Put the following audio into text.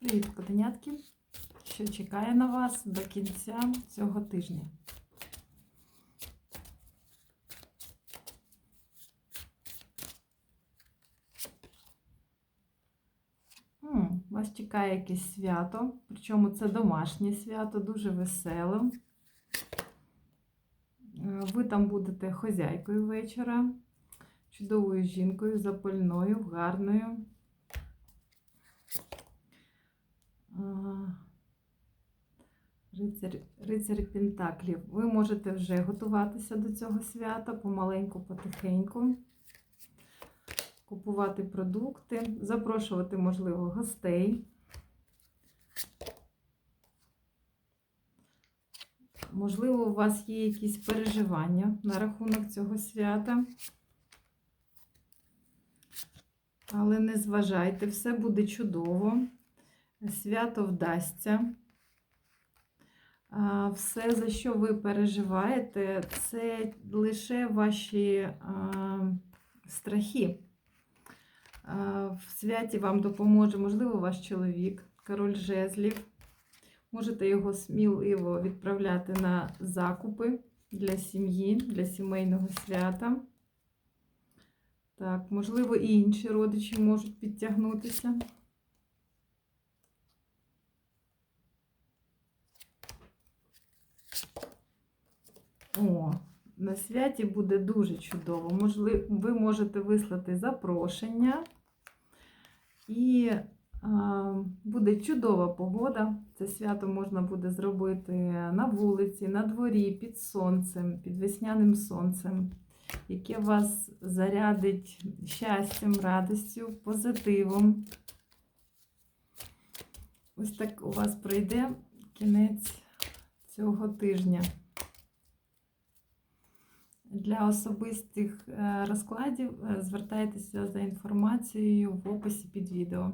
Привіт, котенятки! Що чекає на вас до кінця цього тижня? М, Вас чекає якесь свято, причому це домашнє свято, дуже веселе. Ви там будете хозяйкою вечора, чудовою жінкою, запальною, гарною. Рицар, рицар Пентаклів. Ви можете вже готуватися до цього свята помаленьку, потихеньку, купувати продукти, запрошувати, можливо, гостей. Можливо, у вас є якісь переживання на рахунок цього свята. Але не зважайте, все буде чудово свято вдасться. Все, за що ви переживаєте, це лише ваші страхи. В святі вам допоможе, можливо, ваш чоловік, король жезлів. Можете його сміливо відправляти на закупи для сім'ї, для сімейного свята. Так, можливо, і інші родичі можуть підтягнутися. О, на святі буде дуже чудово. Можливо, ви можете вислати запрошення, і а, буде чудова погода. Це свято можна буде зробити на вулиці, на дворі, під сонцем, під весняним сонцем, яке вас зарядить щастям, радістю, позитивом. Ось так у вас пройде кінець цього тижня. Для особистих е, розкладів е, звертайтеся за інформацією в описі під відео.